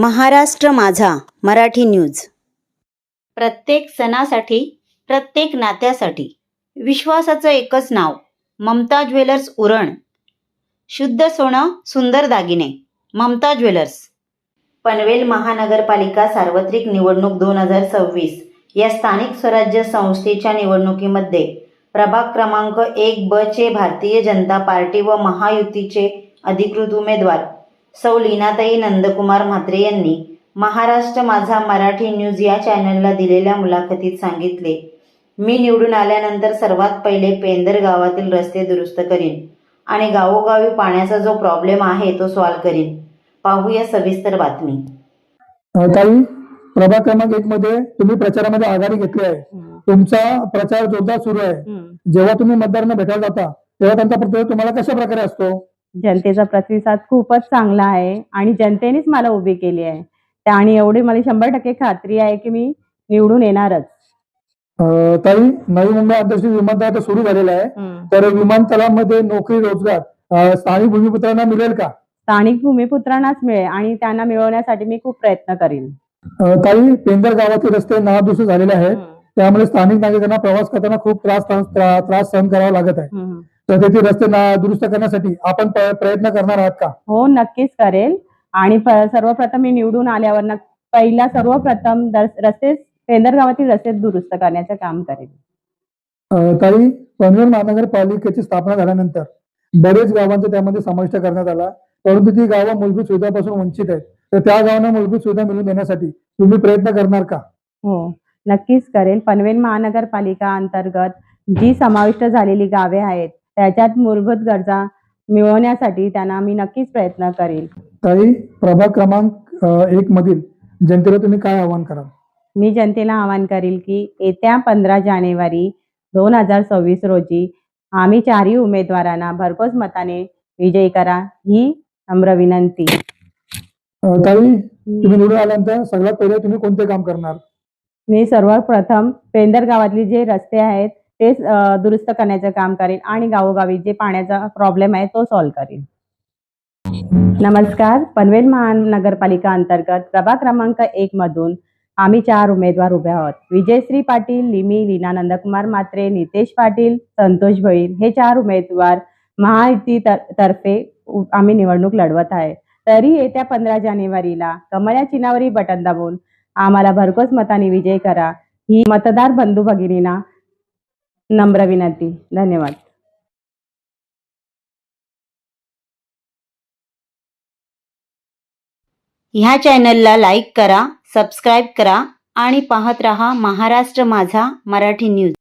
महाराष्ट्र माझा मराठी न्यूज. प्रत्येक सणासाठी प्रत्येक नात्यासाठी विश्वासाचं एकच नाव ममता ज्वेलर्स उरण. शुद्ध सोनं सुंदर दागिने ममता ज्वेलर्स. पनवेल महानगरपालिका सार्वत्रिक निवडणूक दोन हजार सव्वीस या स्थानिक स्वराज्य संस्थेच्या निवडणुकीमध्ये प्रभाग क्रमांक एक ब चे भारतीय जनता पार्टी व महायुतीचे अधिकृत उमेदवार सौ लीनाताई नंदकुमार म्हात्रे यांनी महाराष्ट्र माझा मराठी न्यूज या चॅनलला दिलेल्या मुलाखतीत सांगितले मी निवडून आल्यानंतर सर्वात पहिले पेंदर गावातील रस्ते दुरुस्त करीन आणि गावोगावी पाण्याचा जो प्रॉब्लेम आहे तो सॉल्व्ह करीन. पाहूया सविस्तर बातमी. ताई प्रभाग क्रमांक एक मध्ये तुम्ही प्रचारामध्ये आघाडी घेतली आहे. तुमचा प्रचार जोरदार सुरू आहे. जेव्हा तुम्ही मतदारांना भेटायला जाता तेव्हा त्यांचा प्रतिसाद तुम्हाला कशा प्रकारे असतो? जनतेचा प्रतिसाद खूपच चांगला आहे आणि जनतेनेच मला उभी केली आहे. त्या- आणि एवढी मला शंभर टक्के खात्री आहे की मी निवडून येणारच. ताई नवी मुंबई आंतरराष्ट्रीय विमानतळ आता सुरू झालेलं आहे. तर विमानतळामध्ये नोकरी रोजगार स्थानिक भूमिपुत्रांना मिळेल का? स्थानिक भूमिपुत्रांनाच मिळेल आणि त्यांना मिळवण्यासाठी मी खूप प्रयत्न करीन. ताई पेंदर गावातील रस्ते नादुरुस्त झालेले आहेत. त्यामुळे स्थानिक नागरिकांना प्रवास करताना खूप त्रास त्रा- त्रास सहन करावा लागत आहे. तर तेथील रस्ते दुरुस्त करण्यासाठी आपण प्रयत्न करणार आहात का? हो नक्कीच करेल. आणि सर्वप्रथम मी निवडून आल्यावर पहिला सर्वप्रथम रस्ते पेंदर गावातील रस्ते दुरुस्त करण्याचं काम करेल. ताई पनवेल महानगरपालिकेची स्थापना झाल्यानंतर बरेच गावांचा त्यामध्ये समाविष्ट करण्यात आला. परंतु ती गावं मूलभूत सुविधापासून वंचित आहेत. तर त्या गावांना मूलभूत सुविधा मिळवून देण्यासाठी तुम्ही प्रयत्न करणार का? हो. नक्कीच करेल. पनवेल महानगरपालिका अंतर्गत जी समाविष्ट झालेली गावे आहेत त्याच्यात मूलभूत गरजा मिळवण्यासाठी त्यांना मी नक्कीच प्रयत्न करेल ताई प्रभाग क्रमांक एक मधील जनतेला तुम्ही काय आवाहन कराल? मी जनतेला आवाहन करेल की येत्या पंधरा जानेवारी दोन हजार सव्वीस रोजी आम्ही चारही उमेदवारांना भरघोस मताने विजयी करा ही नम्र विनंती. ताई तुम्ही निवडून आल्यानंतर सगळ्यात पहिले तुम्ही कोणते काम करणार? मी सर्वप्रथम पेंदर गावातले जे रस्ते आहेत ते दुरुस्त करण्याचं काम करेन आणि गावोगावी जे पाण्याचा प्रॉब्लेम आहे तो सॉल्व्ह करेन. नमस्कार. पनवेल महानगरपालिका अंतर्गत प्रभा क्रमांक एक मधून आम्ही चार उमेदवार उभे आहोत. विजयश्री पाटील लिमी लीना नंदकुमार मात्रे नितेश पाटील संतोष भोईर हे चार उमेदवार महायुती तर्फे आम्ही निवडणूक लढवत आहे. तरी येत्या पंधरा जानेवारीला कमळ्या चिन्हावरील बटन दाबून आम्हाला भरघोस मताने विजय करा. ही मतदार बंधू भगिनींना नम्र विनंती. धन्यवाद. ह्या चॅनलला लाईक करा सबस्क्राईब करा आणि पाहत रहा महाराष्ट्र माझा मराठी न्यूज.